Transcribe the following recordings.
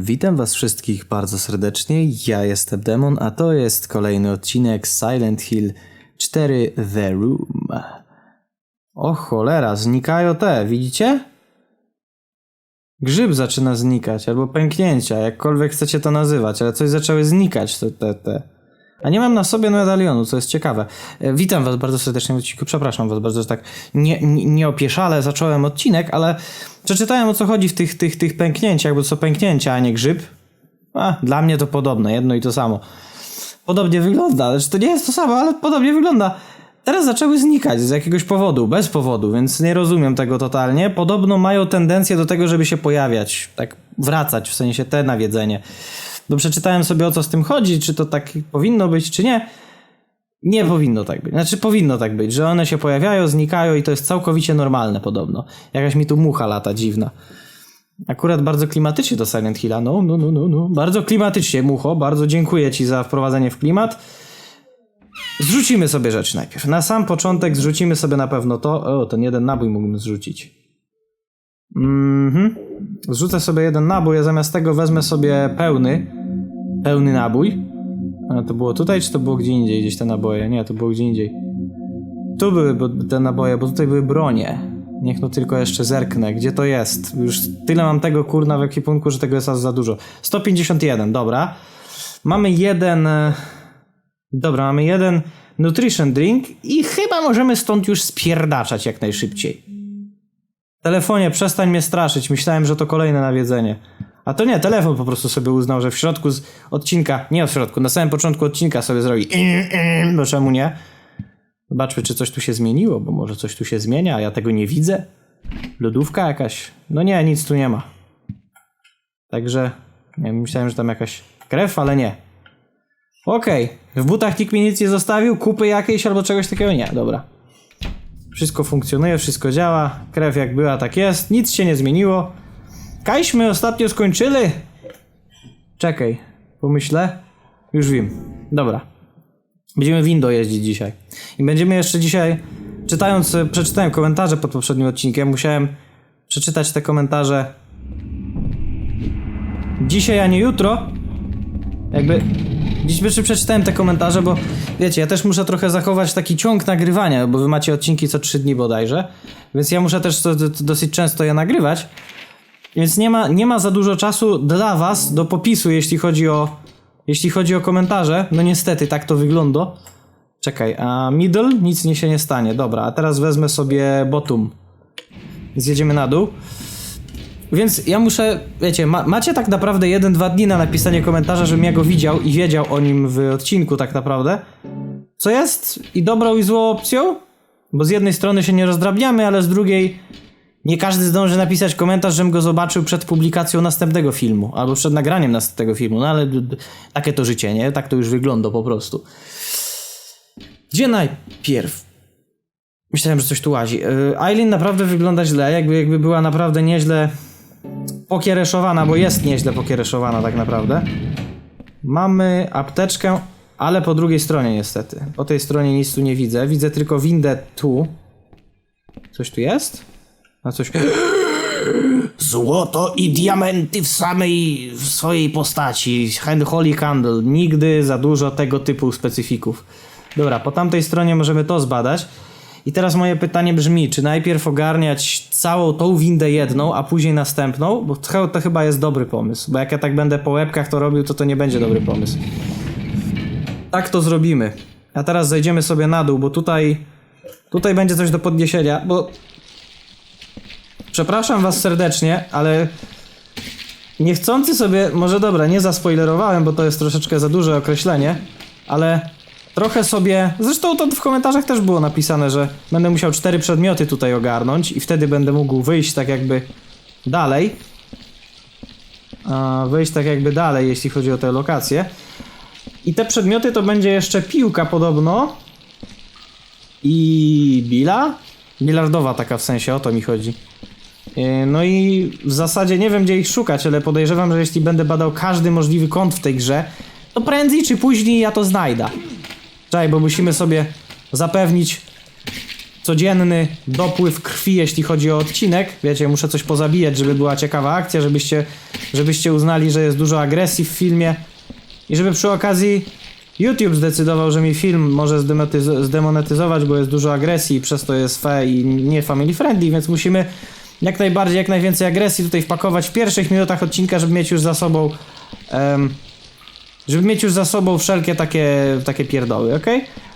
Witam Was wszystkich bardzo serdecznie. Ja jestem Demon, a to jest kolejny odcinek Silent Hill 4 The Room. O cholera, znikają te, widzicie? Grzyb zaczyna znikać, albo pęknięcia, jakkolwiek chcecie to nazywać, ale coś zaczęły znikać, te, te, te. A nie mam na sobie medalionu, co jest ciekawe. E, Witam Was bardzo serdecznie w odcinku. Przepraszam Was bardzo, że tak nie, nie, nie opieszale zacząłem odcinek, ale przeczytałem o co chodzi w tych, tych, tych pęknięciach, bo co pęknięcia, a nie grzyb. A, dla mnie to podobne, jedno i to samo. Podobnie wygląda, lecz to nie jest to samo, ale podobnie wygląda. Teraz zaczęły znikać z jakiegoś powodu, bez powodu, więc nie rozumiem tego totalnie. Podobno mają tendencję do tego, żeby się pojawiać, tak wracać, w sensie te nawiedzenie. Bo przeczytałem sobie o co z tym chodzi, czy to tak powinno być, czy nie. Nie powinno tak być. Znaczy powinno tak być, że one się pojawiają, znikają i to jest całkowicie normalne podobno. Jakaś mi tu mucha lata dziwna. Akurat bardzo klimatycznie do Silent Hilla. No, no, no, no, no. Bardzo klimatycznie, mucho. Bardzo dziękuję ci za wprowadzenie w klimat. Zrzucimy sobie rzeczy najpierw. Na sam początek zrzucimy sobie na pewno to. O, ten jeden nabój mógłbym zrzucić. Mhm. Zrzucę sobie jeden nabój, a zamiast tego wezmę sobie pełny. Pełny nabój. A to było tutaj, czy to było gdzie indziej? Gdzieś te naboje? Nie, to było gdzie indziej. Tu były te naboje, bo tutaj były bronie. Niech no tylko jeszcze zerknę, gdzie to jest. Już tyle mam tego kurna w ekwipunku, że tego jest aż za dużo. 151, dobra. Mamy jeden. e, Dobra, mamy jeden nutrition drink i chyba możemy stąd już spierdaczać jak najszybciej. Telefonie, przestań mnie straszyć. Myślałem, że to kolejne nawiedzenie. A to nie, telefon po prostu sobie uznał, że w środku odcinka, nie w środku, na samym początku odcinka sobie zrobi. No czemu nie? Zobaczmy, czy coś tu się zmieniło, bo może coś tu się zmienia, a ja tego nie widzę. Lodówka jakaś. No nie, nic tu nie ma. Także myślałem, że tam jakaś krew, ale nie. Okej, w butach nikt mi nic nie zostawił, kupy jakiejś albo czegoś takiego nie, dobra. Wszystko funkcjonuje, wszystko działa, krew jak była, tak jest, nic się nie zmieniło. Kajśmy ostatnio skończyli. Czekaj, pomyślę. Już wiem. Dobra. Będziemy windą jeździć dzisiaj. I będziemy jeszcze dzisiaj, czytając, przeczytałem komentarze pod poprzednim odcinkiem, musiałem przeczytać te komentarze dzisiaj, a nie jutro. Jakby dziś jeszcze przeczytałem te komentarze, bo wiecie, ja też muszę trochę zachować taki ciąg nagrywania, bo wy macie odcinki co 3 dni bodajże, więc ja muszę też to, to, dosyć często je nagrywać. Więc nie ma, nie ma za dużo czasu dla was do popisu, jeśli chodzi o jeśli chodzi o komentarze. No niestety, tak to wygląda. Czekaj, a middle? Nic nie się nie stanie. Dobra, a teraz wezmę sobie bottom. Zjedziemy na dół. Więc ja muszę, wiecie, ma, macie tak naprawdę 1-2 dni na napisanie komentarza, żebym ja go widział i wiedział o nim w odcinku tak naprawdę. Co jest i dobrą i złą opcją? Bo z jednej strony się nie rozdrabniamy, ale z drugiej nie każdy zdąży napisać komentarz, żebym go zobaczył przed publikacją następnego filmu, albo przed nagraniem następnego filmu, no ale takie to życie, nie? Tak to już wygląda po prostu. Gdzie najpierw? Myślałem, że coś tu łazi. Eileen naprawdę wygląda źle, jakby, jakby była naprawdę nieźle pokiereszowana, bo jest nieźle pokiereszowana tak naprawdę. Mamy apteczkę, ale po drugiej stronie niestety. Po tej stronie nic tu nie widzę. Widzę tylko windę tu. Coś tu jest? A coś... Złoto i diamenty w samej w swojej postaci. Holy Candle. Nigdy za dużo tego typu specyfików. Dobra, po tamtej stronie możemy to zbadać. I teraz moje pytanie brzmi, czy najpierw ogarniać całą tą windę jedną, a później następną? Bo to, to chyba jest dobry pomysł. Bo jak ja tak będę po łebkach to robił, to to nie będzie dobry pomysł. Tak to zrobimy. A teraz zejdziemy sobie na dół, bo tutaj... Tutaj będzie coś do podniesienia, bo Przepraszam was serdecznie, ale niechcący sobie, może dobra, nie zaspoilerowałem, bo to jest troszeczkę za duże określenie, ale trochę sobie, zresztą to w komentarzach też było napisane, że będę musiał cztery przedmioty tutaj ogarnąć i wtedy będę mógł wyjść tak jakby dalej. Wyjść tak jakby dalej, jeśli chodzi o te lokacje. I te przedmioty to będzie jeszcze piłka podobno i bila. Bilardowa taka w sensie, o to mi chodzi. Yy, No i w zasadzie nie wiem gdzie ich szukać, ale podejrzewam, że jeśli będę badał każdy możliwy kąt w tej grze, to prędzej czy później ja to znajdę. Czekaj, bo musimy sobie zapewnić codzienny dopływ krwi, jeśli chodzi o odcinek. Wiecie, muszę coś pozabijać, żeby była ciekawa akcja, żebyście żebyście uznali, że jest dużo agresji w filmie i żeby przy okazji YouTube zdecydował, że mi film może zdemonetyzować, bo jest dużo agresji i przez to jest fe i nie family friendly, więc musimy jak najbardziej, jak najwięcej agresji tutaj wpakować w pierwszych minutach odcinka, żeby mieć już za sobą em, żeby mieć już za sobą wszelkie takie, takie pierdoły, ok?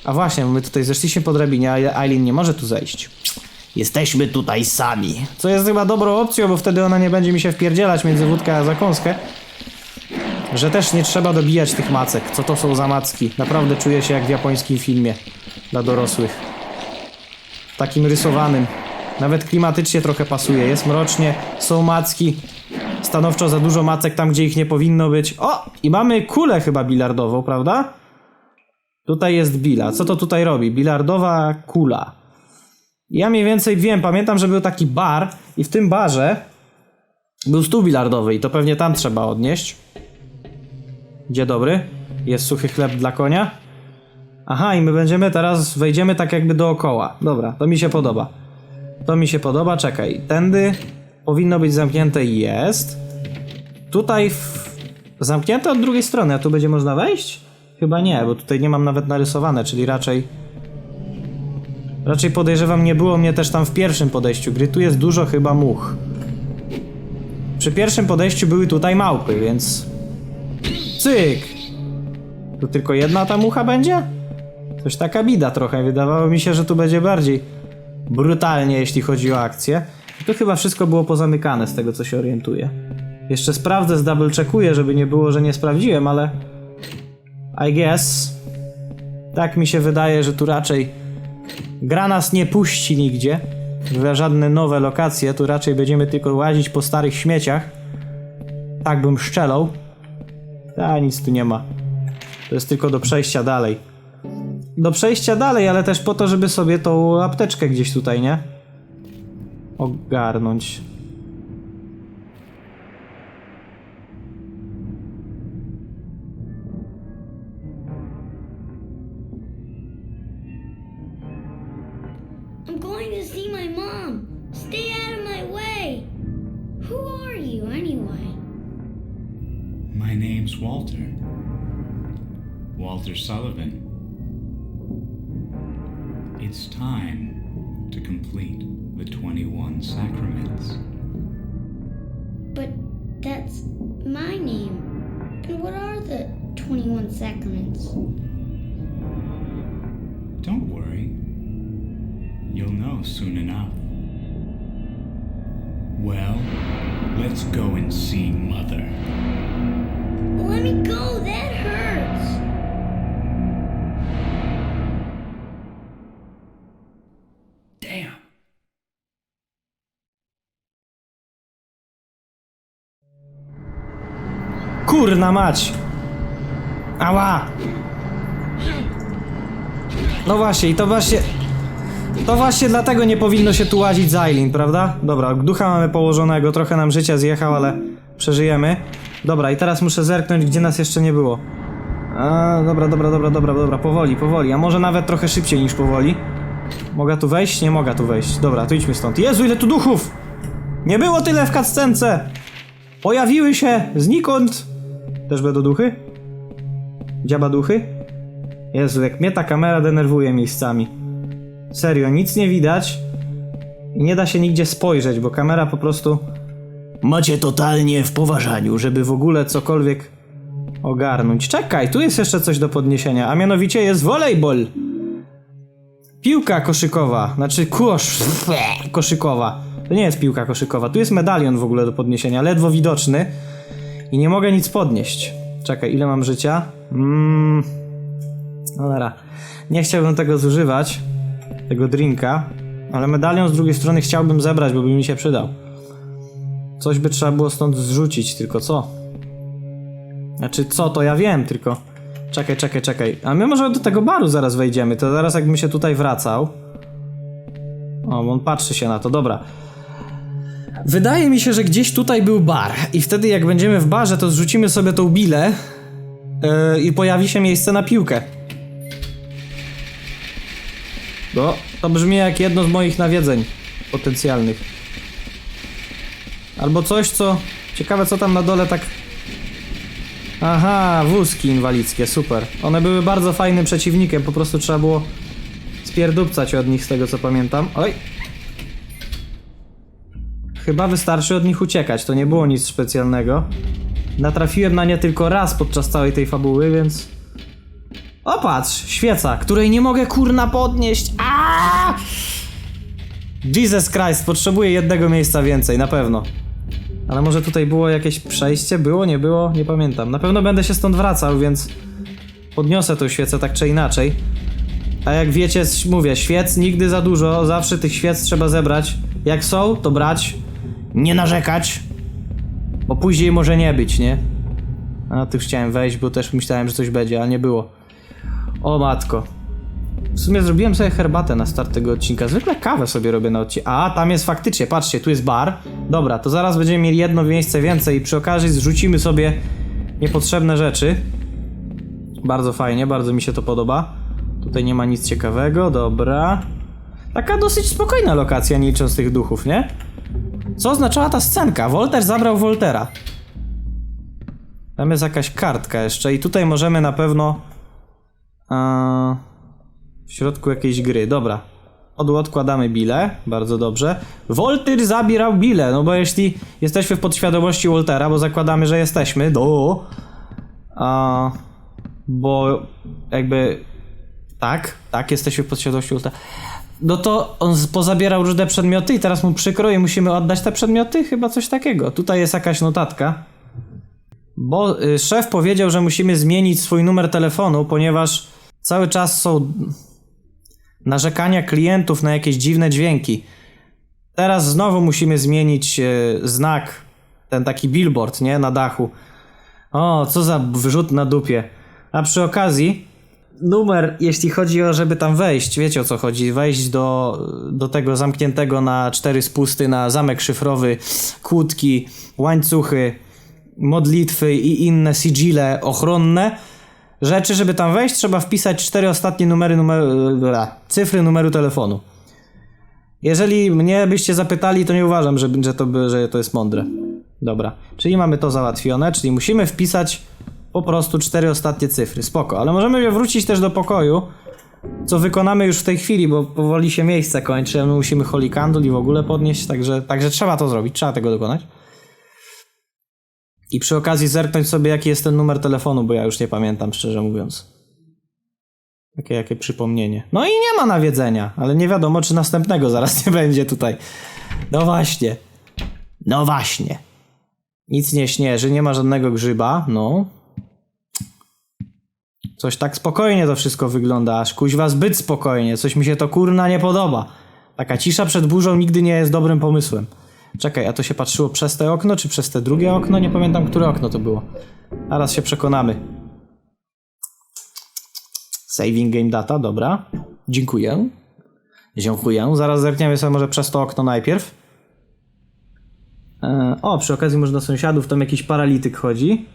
A właśnie, my tutaj zeszliśmy po drabinie, a Aileen nie może tu zejść. Jesteśmy tutaj sami. Co jest chyba dobrą opcją, bo wtedy ona nie będzie mi się wpierdzielać między wódkę a zakąskę. Że też nie trzeba dobijać tych macek. Co to są za macki? Naprawdę czuję się jak w japońskim filmie dla dorosłych. Takim rysowanym. Nawet klimatycznie trochę pasuje. Jest mrocznie, są macki. Stanowczo za dużo macek tam, gdzie ich nie powinno być. O! I mamy kulę chyba bilardową, prawda? Tutaj jest bila. Co to tutaj robi? Bilardowa kula. Ja mniej więcej wiem, pamiętam, że był taki bar i w tym barze był stół bilardowy i to pewnie tam trzeba odnieść. Dzień dobry. Jest suchy chleb dla konia. Aha, i my będziemy teraz, wejdziemy tak jakby dookoła. Dobra, to mi się podoba. To mi się podoba, czekaj. Tędy powinno być zamknięte i jest. Tutaj w... zamknięte od drugiej strony, a tu będzie można wejść? Chyba nie, bo tutaj nie mam nawet narysowane, czyli raczej... Raczej podejrzewam, nie było mnie też tam w pierwszym podejściu gry. Tu jest dużo chyba much. Przy pierwszym podejściu były tutaj małpy, więc... Cyk! Tu tylko jedna ta mucha będzie? Coś taka bida trochę. Wydawało mi się, że tu będzie bardziej brutalnie, jeśli chodzi o akcję. I to chyba wszystko było pozamykane z tego, co się orientuję. Jeszcze sprawdzę, zdouble checkuję, żeby nie było, że nie sprawdziłem, ale... I guess... Tak mi się wydaje, że tu raczej... Gra nas nie puści nigdzie. W żadne nowe lokacje, tu raczej będziemy tylko łazić po starych śmieciach. Tak bym szczelał. A nic tu nie ma. To jest tylko do przejścia dalej. Do przejścia dalej, ale też po to, żeby sobie tą apteczkę gdzieś tutaj, nie? Ogarnąć. I'm going to see my mom. Stay out of my way. Who are you, anyway? My name's Walter. Walter Sullivan. It's time to complete the 21 sacraments. But that's my name. And what are the 21 sacraments? Don't worry. You'll know soon enough. Well, let's go and see Mother. Let me go, that hurts. Kurna mać! Ała! No właśnie, i to właśnie... To właśnie dlatego nie powinno się tu łazić z prawda? Dobra, ducha mamy położonego, trochę nam życia zjechał, ale przeżyjemy. Dobra, i teraz muszę zerknąć, gdzie nas jeszcze nie było. A, dobra, dobra, dobra, dobra, dobra, powoli, powoli, a może nawet trochę szybciej niż powoli. Mogę tu wejść? Nie mogę tu wejść. Dobra, to idźmy stąd. Jezu, ile tu duchów! Nie było tyle w cutscence! Pojawiły się znikąd! Też będą duchy? Dziaba duchy? Jezu, jak mnie ta kamera denerwuje miejscami. Serio, nic nie widać i nie da się nigdzie spojrzeć, bo kamera po prostu macie totalnie w poważaniu, żeby w ogóle cokolwiek ogarnąć. Czekaj, tu jest jeszcze coś do podniesienia, a mianowicie jest volejbol. Piłka koszykowa, znaczy kosz, koszykowa. To nie jest piłka koszykowa, tu jest medalion w ogóle do podniesienia, ledwo widoczny i nie mogę nic podnieść. Czekaj, ile mam życia? Mmm. No dobra. Nie chciałbym tego zużywać, tego drinka, ale medalion z drugiej strony chciałbym zebrać, bo by mi się przydał. Coś by trzeba było stąd zrzucić, tylko co? Znaczy co, to ja wiem, tylko... Czekaj, czekaj, czekaj. A my może do tego baru zaraz wejdziemy, to zaraz jakbym się tutaj wracał... O, on patrzy się na to, dobra. Wydaje mi się, że gdzieś tutaj był bar i wtedy jak będziemy w barze, to zrzucimy sobie tą bilę yy, i pojawi się miejsce na piłkę. No, to brzmi jak jedno z moich nawiedzeń potencjalnych. Albo coś, co Ciekawe co tam na dole tak... Aha, wózki inwalidzkie, super. One były bardzo fajnym przeciwnikiem, po prostu trzeba było spierdupcać od nich z tego co pamiętam. Oj! Chyba wystarczy od nich uciekać, to nie było nic specjalnego. Natrafiłem na nie tylko raz podczas całej tej fabuły, więc... O patrz, świeca, której nie mogę kurna podnieść. Aaaa! Jesus Christ, potrzebuję jednego miejsca więcej, na pewno. Ale może tutaj było jakieś przejście? Było, nie było? Nie pamiętam. Na pewno będę się stąd wracał, więc podniosę tą świecę tak czy inaczej. A jak wiecie, mówię, świec nigdy za dużo, zawsze tych świec trzeba zebrać. Jak są, to brać, nie narzekać, bo później może nie być, nie? A tu chciałem wejść, bo też myślałem, że coś będzie, ale nie było. O matko. W sumie zrobiłem sobie herbatę na start tego odcinka. Zwykle kawę sobie robię na odcinku. A, tam jest faktycznie, patrzcie, tu jest bar. Dobra, to zaraz będziemy mieli jedno miejsce więcej i przy okazji zrzucimy sobie niepotrzebne rzeczy. Bardzo fajnie, bardzo mi się to podoba. Tutaj nie ma nic ciekawego, dobra. Taka dosyć spokojna lokacja, nie licząc tych duchów, nie? Co oznaczała ta scenka? Wolter zabrał Woltera. Tam jest jakaś kartka jeszcze i tutaj możemy na pewno... Eee, w środku jakiejś gry, dobra. Od, odkładamy bile, bardzo dobrze. Wolter zabierał bile, no bo jeśli jesteśmy w podświadomości Woltera, bo zakładamy, że jesteśmy, do... A, bo jakby... Tak, tak, jesteśmy w podświadomości Woltera. No to on pozabierał różne przedmioty i teraz mu przykro i musimy oddać te przedmioty? Chyba coś takiego. Tutaj jest jakaś notatka. Bo y, szef powiedział, że musimy zmienić swój numer telefonu, ponieważ cały czas są narzekania klientów na jakieś dziwne dźwięki. Teraz znowu musimy zmienić y, znak, ten taki billboard, nie, na dachu. O, co za wrzut na dupie. A przy okazji, numer, jeśli chodzi o, żeby tam wejść, wiecie o co chodzi, wejść do, do tego zamkniętego na cztery spusty, na zamek szyfrowy, kłódki, łańcuchy, modlitwy i inne sigile ochronne rzeczy, żeby tam wejść, trzeba wpisać cztery ostatnie numery, numer, bla, cyfry numeru telefonu. Jeżeli mnie byście zapytali, to nie uważam, że, że, to, że to jest mądre. Dobra, czyli mamy to załatwione, czyli musimy wpisać po prostu cztery ostatnie cyfry. Spoko, ale możemy wrócić też do pokoju, co wykonamy już w tej chwili, bo powoli się miejsce kończy, my musimy Holy Candle i w ogóle podnieść, także, także trzeba to zrobić, trzeba tego dokonać. I przy okazji zerknąć sobie, jaki jest ten numer telefonu, bo ja już nie pamiętam, szczerze mówiąc. Takie jakie przypomnienie. No i nie ma nawiedzenia, ale nie wiadomo, czy następnego zaraz nie będzie tutaj. No właśnie. No właśnie. Nic nie śnieży, nie ma żadnego grzyba, no. Coś tak spokojnie to wszystko wygląda, aż kuźwa zbyt spokojnie, coś mi się to kurna nie podoba. Taka cisza przed burzą nigdy nie jest dobrym pomysłem. Czekaj, a to się patrzyło przez te okno, czy przez te drugie okno? Nie pamiętam, które okno to było. Zaraz się przekonamy. Saving game data, dobra. Dziękuję. Dziękuję. Zaraz zerkniemy sobie może przez to okno najpierw. E, o, przy okazji może do sąsiadów tam jakiś paralityk chodzi.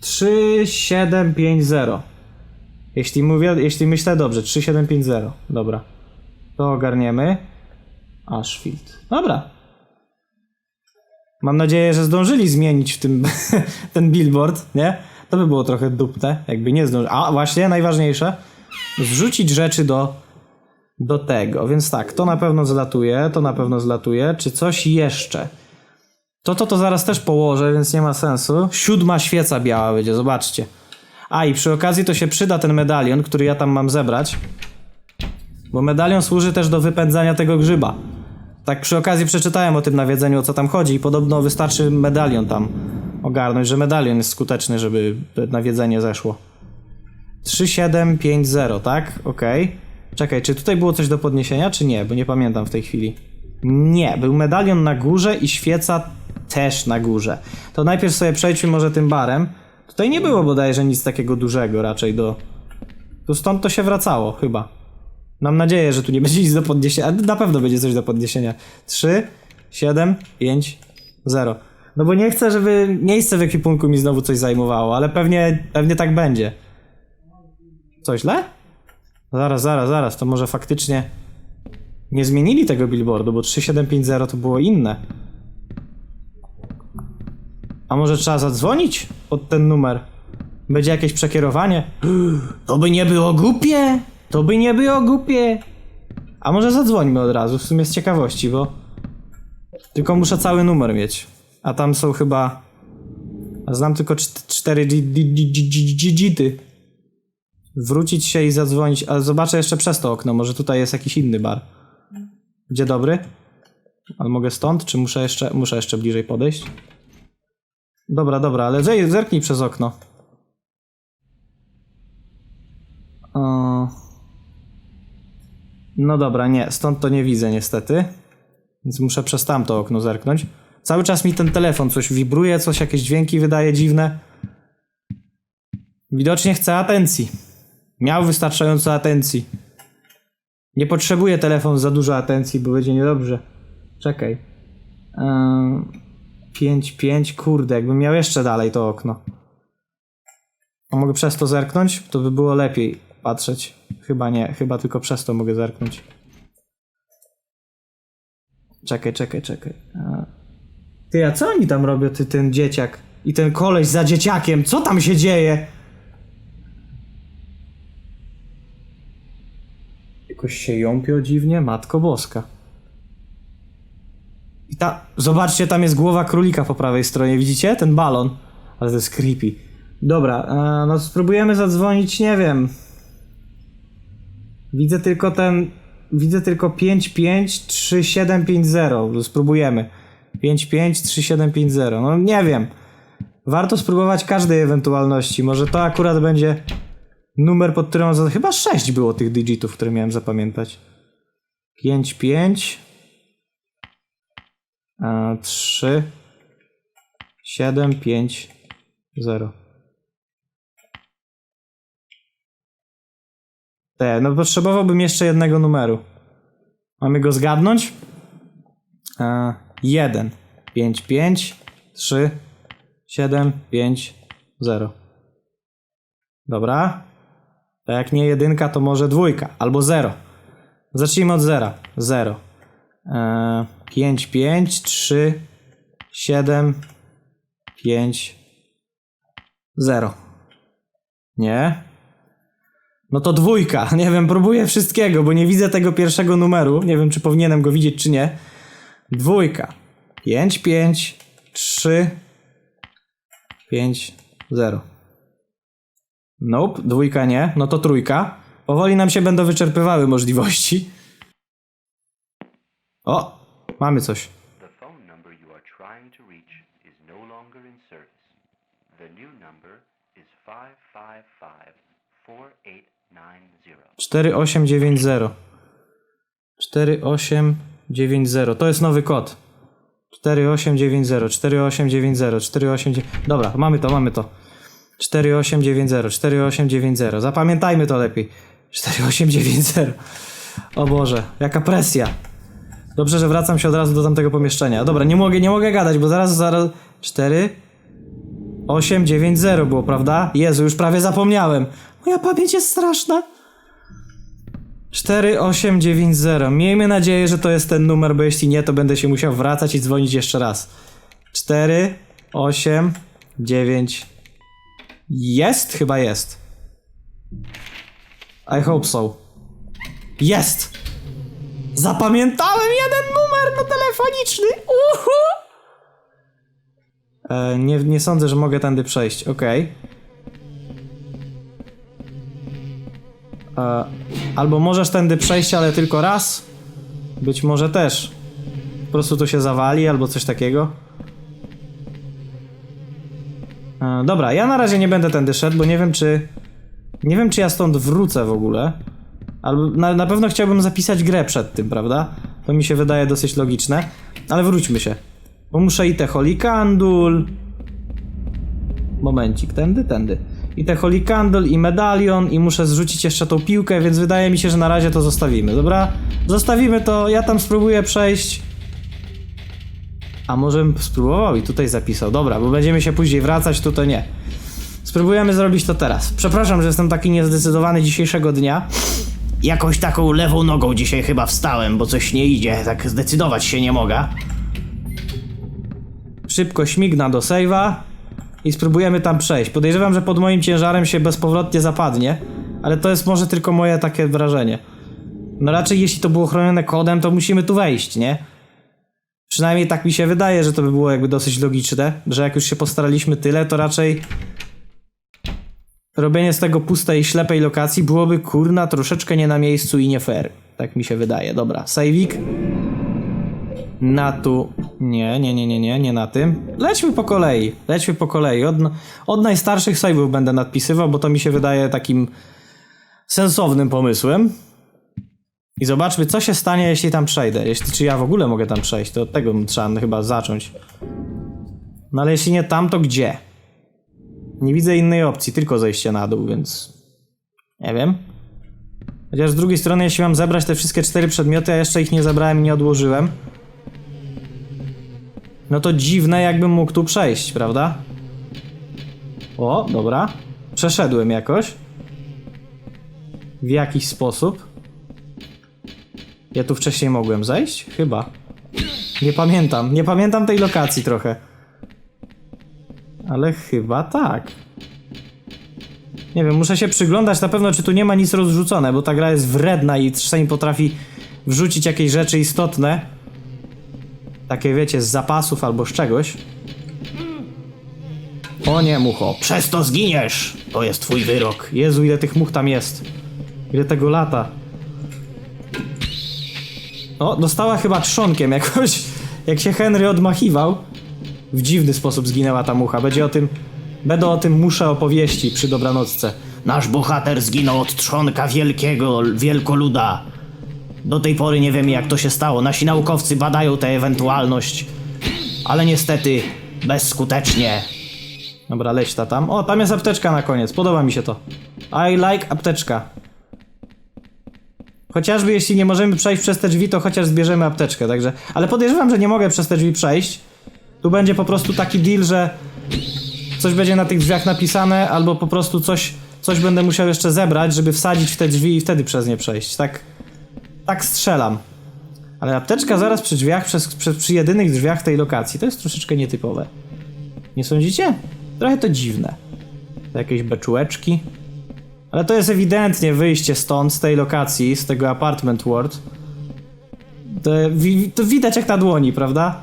3750. Jeśli mówię, jeśli myślę dobrze, 3750. Dobra. To ogarniemy. Ashfield. Dobra. Mam nadzieję, że zdążyli zmienić w tym ten billboard, nie? To by było trochę dupne, jakby nie zdążyli. A właśnie, najważniejsze, zrzucić rzeczy do, do tego. Więc tak, to na pewno zlatuje, to na pewno zlatuje. Czy coś jeszcze? To to to zaraz też położę, więc nie ma sensu. Siódma świeca biała będzie, zobaczcie. A i przy okazji to się przyda ten medalion, który ja tam mam zebrać. Bo medalion służy też do wypędzania tego grzyba. Tak przy okazji przeczytałem o tym nawiedzeniu, o co tam chodzi i podobno wystarczy medalion tam ogarnąć, że medalion jest skuteczny, żeby nawiedzenie zeszło. 3750, tak? Okej. Czekaj, czy tutaj było coś do podniesienia, czy nie? Bo nie pamiętam w tej chwili. Nie, był medalion na górze i świeca też na górze. To najpierw sobie przejdźmy może tym barem. Tutaj nie było bodajże nic takiego dużego raczej do... Tu stąd to się wracało, chyba. Mam nadzieję, że tu nie będzie nic do podniesienia. Na pewno będzie coś do podniesienia. 3, 7, 5, 0. No bo nie chcę, żeby miejsce w ekwipunku mi znowu coś zajmowało, ale pewnie, pewnie tak będzie. Co źle? Zaraz, zaraz, zaraz. To może faktycznie nie zmienili tego billboardu, bo 3750 to było inne. A może trzeba zadzwonić pod ten numer? Będzie jakieś przekierowanie? To by nie było głupie! To by nie było głupie! A może zadzwońmy od razu, w sumie z ciekawości, bo... Tylko muszę cały numer mieć. A tam są chyba... A znam tylko czt- cztery dzi- dzi- dzi- dzi- dzi- digity. Wrócić się i zadzwonić, ale zobaczę jeszcze przez to okno, może tutaj jest jakiś inny bar. Gdzie dobry? Ale mogę stąd, czy muszę jeszcze, muszę jeszcze bliżej podejść? Dobra, dobra, ale zerknij przez okno. O... No dobra, nie, stąd to nie widzę niestety. Więc muszę przez tamto okno zerknąć. Cały czas mi ten telefon coś wibruje, coś jakieś dźwięki wydaje dziwne. Widocznie chce atencji. Miał wystarczająco atencji. Nie potrzebuje telefon za dużo atencji, bo będzie niedobrze. Czekaj. 5, 5, kurde, jakbym miał jeszcze dalej to okno. A mogę przez to zerknąć? To by było lepiej patrzeć. Chyba nie, chyba tylko przez to mogę zerknąć. Czekaj, czekaj, czekaj. A... Ty, a co oni tam robią, ty, ten dzieciak? I ten koleś za dzieciakiem, co tam się dzieje? Jakoś się jąpią dziwnie, matko boska. I ta, zobaczcie, tam jest głowa królika po prawej stronie, widzicie? Ten balon. Ale to jest creepy. Dobra, e, no spróbujemy zadzwonić, nie wiem. Widzę tylko ten, widzę tylko 553750. Spróbujemy. 553750. No nie wiem. Warto spróbować każdej ewentualności. Może to akurat będzie numer, pod którym... Chyba 6 było tych digitów, które miałem zapamiętać. 55 a, 3 7 5 0 Te, no potrzebowałbym jeszcze jednego numeru. Mamy go zgadnąć? A, 1 5 5 3 7 5 0 Dobra. A jak nie jedynka, to może dwójka albo 0. Zacznijmy od zera. 0. 5, 5, 3, 7, 5, 0. Nie? No to dwójka. Nie wiem, próbuję wszystkiego, bo nie widzę tego pierwszego numeru. Nie wiem, czy powinienem go widzieć, czy nie. Dwójka. 5, 5, 3, 5, 0. Nope, dwójka nie. No to trójka. Powoli nam się będą wyczerpywały możliwości. O, mamy coś. The phone number you are trying to reach is no longer in service. The new number is 555-4890. 4890. 4890. To jest nowy kod. 4890, 4890, 4890. Dobra, mamy to, mamy to. 4890, 4890. Zapamiętajmy to lepiej. 4890. O Boże, jaka presja. Dobrze, że wracam się od razu do tamtego pomieszczenia. Dobra, nie mogę, nie mogę gadać, bo zaraz, zaraz... 4... 890 było, prawda? Jezu, już prawie zapomniałem. Moja pamięć jest straszna. 4890. Miejmy nadzieję, że to jest ten numer, bo jeśli nie, to będę się musiał wracać i dzwonić jeszcze raz. 4, 8, 9. Jest? Chyba jest. I hope so. Jest! Zapamiętałem jeden numer no telefoniczny! Uhu! E, nie, nie sądzę, że mogę tędy przejść. Okej. E, albo możesz tędy przejść, ale tylko raz. Być może też. Po prostu to się zawali, albo coś takiego. E, dobra, ja na razie nie będę tędy szedł, bo nie wiem, czy. Nie wiem, czy ja stąd wrócę w ogóle. Albo na, na pewno chciałbym zapisać grę przed tym, prawda? To mi się wydaje dosyć logiczne. Ale wróćmy się. Bo muszę i te Holy Candle. Momencik, tędy, tędy. I te Holy Candle, i medalion, i muszę zrzucić jeszcze tą piłkę, więc wydaje mi się, że na razie to zostawimy, dobra? Zostawimy to, ja tam spróbuję przejść. A może bym spróbował i tutaj zapisał. Dobra, bo będziemy się później wracać, tu to nie. Spróbujemy zrobić to teraz. Przepraszam, że jestem taki niezdecydowany dzisiejszego dnia. Jakoś taką lewą nogą dzisiaj chyba wstałem, bo coś nie idzie, tak zdecydować się nie mogę. szybko śmigna do save'a i spróbujemy tam przejść. Podejrzewam, że pod moim ciężarem się bezpowrotnie zapadnie, ale to jest może tylko moje takie wrażenie. No raczej jeśli to było chronione kodem, to musimy tu wejść, nie? Przynajmniej tak mi się wydaje, że to by było jakby dosyć logiczne, że jak już się postaraliśmy tyle, to raczej robienie z tego pustej, ślepej lokacji byłoby kurna troszeczkę nie na miejscu i nie fair. Tak mi się wydaje. Dobra, saveik. Na tu. Nie, nie, nie, nie, nie, nie na tym. Lećmy po kolei. Lećmy po kolei. Od, od najstarszych save'ów będę nadpisywał, bo to mi się wydaje takim sensownym pomysłem. I zobaczmy, co się stanie, jeśli tam przejdę. Jeśli, czy ja w ogóle mogę tam przejść, to od tego trzeba chyba zacząć. No ale jeśli nie tam, to gdzie? Nie widzę innej opcji, tylko zejście na dół, więc... Nie wiem. Chociaż z drugiej strony, jeśli mam zebrać te wszystkie cztery przedmioty, a jeszcze ich nie zebrałem i nie odłożyłem, no to dziwne, jakbym mógł tu przejść, prawda? O, dobra. Przeszedłem jakoś. W jakiś sposób. Ja tu wcześniej mogłem zejść? Chyba. Nie pamiętam. Nie pamiętam tej lokacji trochę. Ale chyba tak. Nie wiem, muszę się przyglądać na pewno, czy tu nie ma nic rozrzucone, bo ta gra jest wredna i czasami potrafi wrzucić jakieś rzeczy istotne. Takie wiecie, z zapasów albo z czegoś. O nie, mucho. Przez to zginiesz! To jest twój wyrok. Jezu, ile tych much tam jest. Ile tego lata. O, dostała chyba trzonkiem jakoś. Jak się Henry odmachiwał. W dziwny sposób zginęła ta mucha. Będzie o tym. Będą o tym muszę opowieści przy dobranocce. Nasz bohater zginął od trzonka wielkiego, wielkoluda. Do tej pory nie wiemy jak to się stało. Nasi naukowcy badają tę ewentualność. Ale niestety bezskutecznie. Dobra, leć ta tam. O, tam jest apteczka na koniec. Podoba mi się to. I like apteczka. Chociażby jeśli nie możemy przejść przez te drzwi, to chociaż zbierzemy apteczkę, także... Ale podejrzewam, że nie mogę przez te drzwi przejść. Tu będzie po prostu taki deal, że coś będzie na tych drzwiach napisane, albo po prostu coś, coś będę musiał jeszcze zebrać, żeby wsadzić w te drzwi i wtedy przez nie przejść. Tak, tak strzelam. Ale apteczka zaraz przy drzwiach, przez, przez, przy jedynych drzwiach tej lokacji, to jest troszeczkę nietypowe. Nie sądzicie? Trochę to dziwne. To jakieś beczułeczki. Ale to jest ewidentnie wyjście stąd, z tej lokacji, z tego apartment world. To, to widać jak na dłoni, prawda?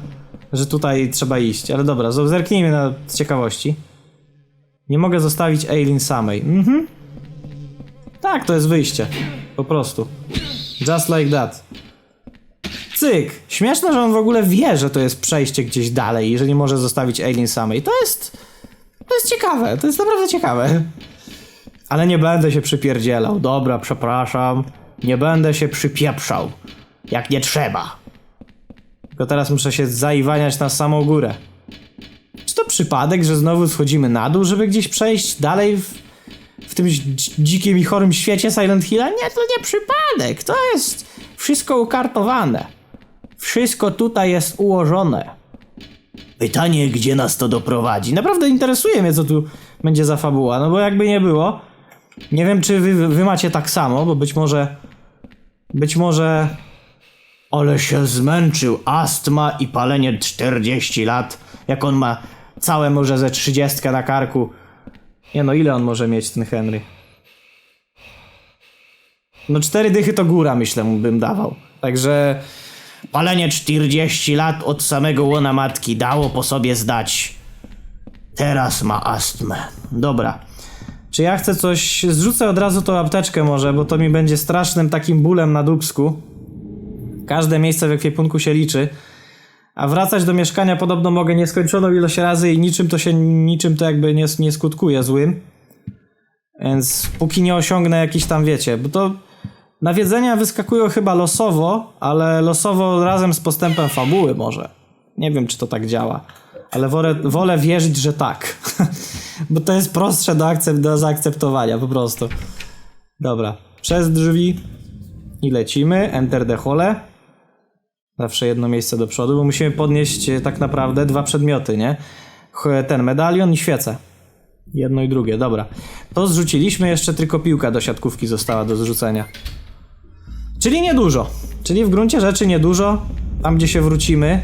Że tutaj trzeba iść. Ale dobra, zerknijmy na ciekawości. Nie mogę zostawić Aileen samej. Mhm. Tak, to jest wyjście. Po prostu. Just like that. Cyk. Śmieszne, że on w ogóle wie, że to jest przejście gdzieś dalej i że nie może zostawić Aileen samej. To jest... To jest ciekawe. To jest naprawdę ciekawe. Ale nie będę się przypierdzielał. Dobra, przepraszam. Nie będę się przypieprzał. Jak nie trzeba. Tylko teraz muszę się zaiwaniać na samą górę. Czy to przypadek, że znowu schodzimy na dół, żeby gdzieś przejść dalej w, w tym dz- dzikim i chorym świecie Silent Hilla? Nie, to nie przypadek. To jest wszystko ukartowane. Wszystko tutaj jest ułożone. Pytanie, gdzie nas to doprowadzi. Naprawdę interesuje mnie, co tu będzie za fabuła, no bo jakby nie było. Nie wiem, czy wy, wy macie tak samo, bo być może. Być może. Ale się zmęczył. Astma i palenie 40 lat. Jak on ma całe może ze 30 na karku. Nie no, ile on może mieć ten Henry? No cztery dychy to góra, myślę, bym dawał. Także palenie 40 lat od samego łona matki dało po sobie zdać. Teraz ma astmę. Dobra. Czy ja chcę coś... Zrzucę od razu tą apteczkę może, bo to mi będzie strasznym takim bólem na dubsku. Każde miejsce w ekwipunku się liczy. A wracać do mieszkania podobno mogę nieskończoną ilość razy i niczym to się, niczym to jakby nie, nie skutkuje złym. Więc póki nie osiągnę jakiś tam, wiecie, bo to nawiedzenia wyskakują chyba losowo, ale losowo razem z postępem fabuły może. Nie wiem, czy to tak działa, ale wolę, wolę wierzyć, że tak. bo to jest prostsze do, akcept, do zaakceptowania, po prostu. Dobra, przez drzwi i lecimy. Enter the hole. Zawsze jedno miejsce do przodu, bo musimy podnieść e, tak naprawdę dwa przedmioty, nie? Ch- Ten medalion i świecę. Jedno i drugie, dobra. To zrzuciliśmy, jeszcze tylko piłka do siatkówki została do zrzucenia. Czyli niedużo. Czyli w gruncie rzeczy niedużo. Tam, gdzie się wrócimy.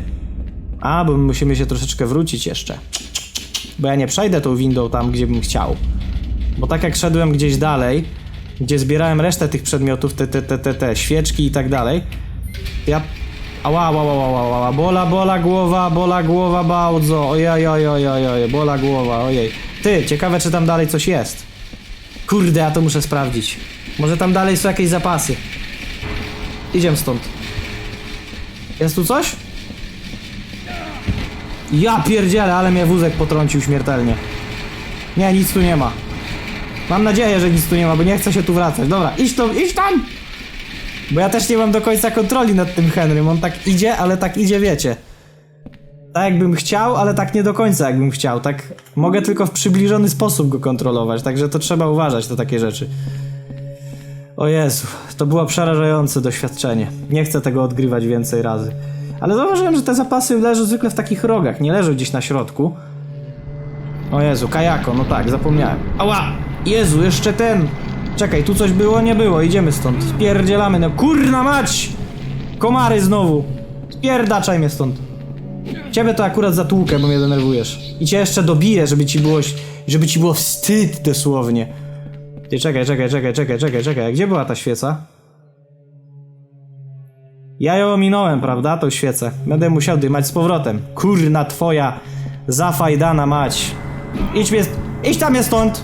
A, bo my musimy się troszeczkę wrócić jeszcze. Bo ja nie przejdę tą windą tam, gdzie bym chciał. Bo tak jak szedłem gdzieś dalej, gdzie zbierałem resztę tych przedmiotów, te, te, te, te, te świeczki i tak dalej, ja... Ała, ała, ała, ała, ała, bola, bola głowa, bola głowa bardzo, ojej, ojej, ojej, bola głowa, ojej. Ty, ciekawe czy tam dalej coś jest. Kurde, ja to muszę sprawdzić. Może tam dalej są jakieś zapasy. Idziemy stąd. Jest tu coś? Ja pierdzielę, ale mnie wózek potrącił śmiertelnie. Nie, nic tu nie ma. Mam nadzieję, że nic tu nie ma, bo nie chcę się tu wracać. Dobra, idź tu, idź tam! Bo ja też nie mam do końca kontroli nad tym Henrym. On tak idzie, ale tak idzie, wiecie. Tak jakbym chciał, ale tak nie do końca jakbym chciał. Tak mogę tylko w przybliżony sposób go kontrolować, także to trzeba uważać na takie rzeczy. O Jezu, to było przerażające doświadczenie. Nie chcę tego odgrywać więcej razy. Ale zauważyłem, że te zapasy leżą zwykle w takich rogach, nie leżą gdzieś na środku. O Jezu, kajako, no tak, zapomniałem. Ała! Jezu, jeszcze ten! Czekaj, tu coś było? Nie było, idziemy stąd. Spierdzielamy, no kurna mać! Komary znowu! Spierdaczaj mnie stąd. Ciebie to akurat zatłukę, bo mnie denerwujesz. I cię jeszcze dobiję, żeby ci było, żeby ci było wstyd dosłownie. Ty, czekaj, czekaj, czekaj, czekaj, czekaj, czekaj. Gdzie była ta świeca? Ja ją ominąłem, prawda, tą świecę. Będę musiał dymać z powrotem. Kurna twoja zafajdana mać. Idź mnie, idź tam jest stąd!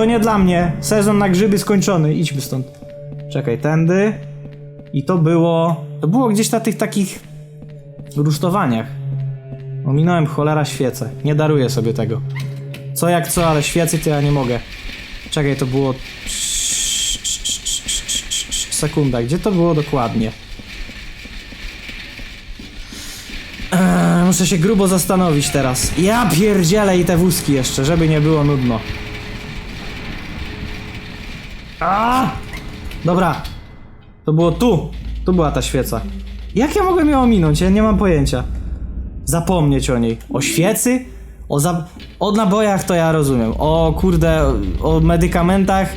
To nie dla mnie. Sezon na grzyby skończony. Idźmy stąd. Czekaj, tędy. I to było... To było gdzieś na tych takich rusztowaniach. Ominąłem cholera świecę. Nie daruję sobie tego. Co jak co, ale świecy to ja nie mogę. Czekaj, to było... Sekunda, gdzie to było dokładnie? Eee, muszę się grubo zastanowić teraz. Ja pierdzielę i te wózki jeszcze, żeby nie było nudno. A! Dobra. To było tu. Tu była ta świeca. Jak ja mogłem ją ominąć? Ja nie mam pojęcia. Zapomnieć o niej. O świecy? O, za... o nabojach to ja rozumiem. O kurde, o medykamentach.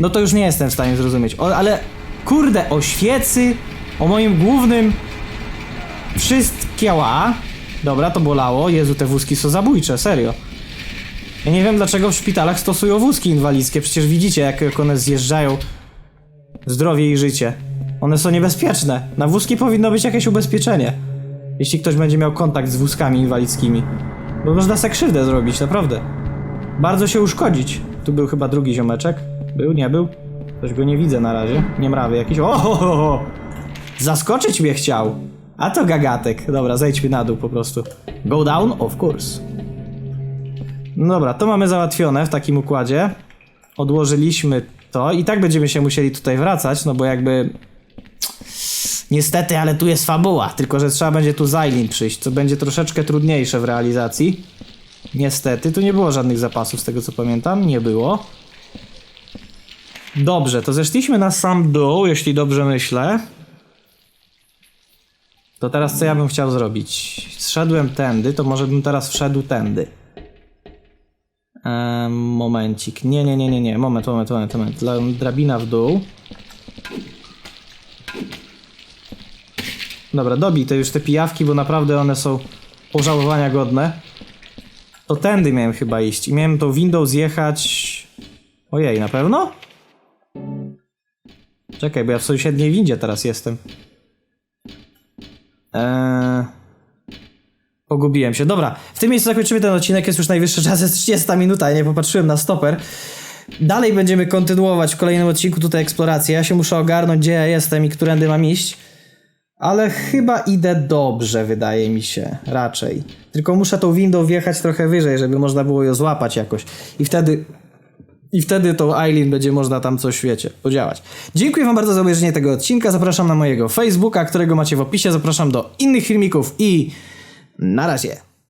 No to już nie jestem w stanie zrozumieć. O, ale kurde, o świecy, o moim głównym wszystkiała. Dobra, to bolało. Jezu, te wózki są zabójcze, serio. Ja nie wiem dlaczego w szpitalach stosują wózki inwalidzkie. Przecież widzicie, jak, jak one zjeżdżają zdrowie i życie. One są niebezpieczne. Na wózki powinno być jakieś ubezpieczenie. Jeśli ktoś będzie miał kontakt z wózkami inwalidzkimi. Bo można se krzywdę zrobić, naprawdę. Bardzo się uszkodzić. Tu był chyba drugi ziomeczek. Był, nie był? Coś go nie widzę na razie. Nie mrawy jakiś. O, ho, ho, ho. Zaskoczyć mnie chciał. A to gagatek. Dobra, zejdźmy na dół po prostu. Go down? Of course. Dobra, to mamy załatwione w takim układzie. Odłożyliśmy to i tak będziemy się musieli tutaj wracać, no bo jakby... Niestety, ale tu jest fabuła, tylko że trzeba będzie tu z Eileen przyjść, co będzie troszeczkę trudniejsze w realizacji. Niestety, tu nie było żadnych zapasów, z tego co pamiętam, nie było. Dobrze, to zeszliśmy na sam dół, jeśli dobrze myślę. To teraz co ja bym chciał zrobić? Zszedłem tędy, to może bym teraz wszedł tędy. Momencik. Nie, nie, nie, nie, nie. Moment, moment, moment, moment. Drabina w dół. Dobra, dobij te już te pijawki, bo naprawdę one są pożałowania godne. To tędy miałem chyba iść. I miałem tą windą zjechać... Ojej, na pewno? Czekaj, bo ja w sąsiedniej windzie teraz jestem. Eee... Pogubiłem się. Dobra, w tym miejscu zakończymy ten odcinek. Jest już najwyższy czas, jest 30 minuta. Ja nie popatrzyłem na stoper. Dalej będziemy kontynuować w kolejnym odcinku tutaj eksplorację. Ja się muszę ogarnąć, gdzie ja jestem i którędy mam iść. Ale chyba idę dobrze, wydaje mi się. Raczej. Tylko muszę tą windą wjechać trochę wyżej, żeby można było ją złapać jakoś. I wtedy i wtedy tą Eileen będzie można tam coś, wiecie, podziałać. Dziękuję wam bardzo za obejrzenie tego odcinka. Zapraszam na mojego Facebooka, którego macie w opisie. Zapraszam do innych filmików i na razie.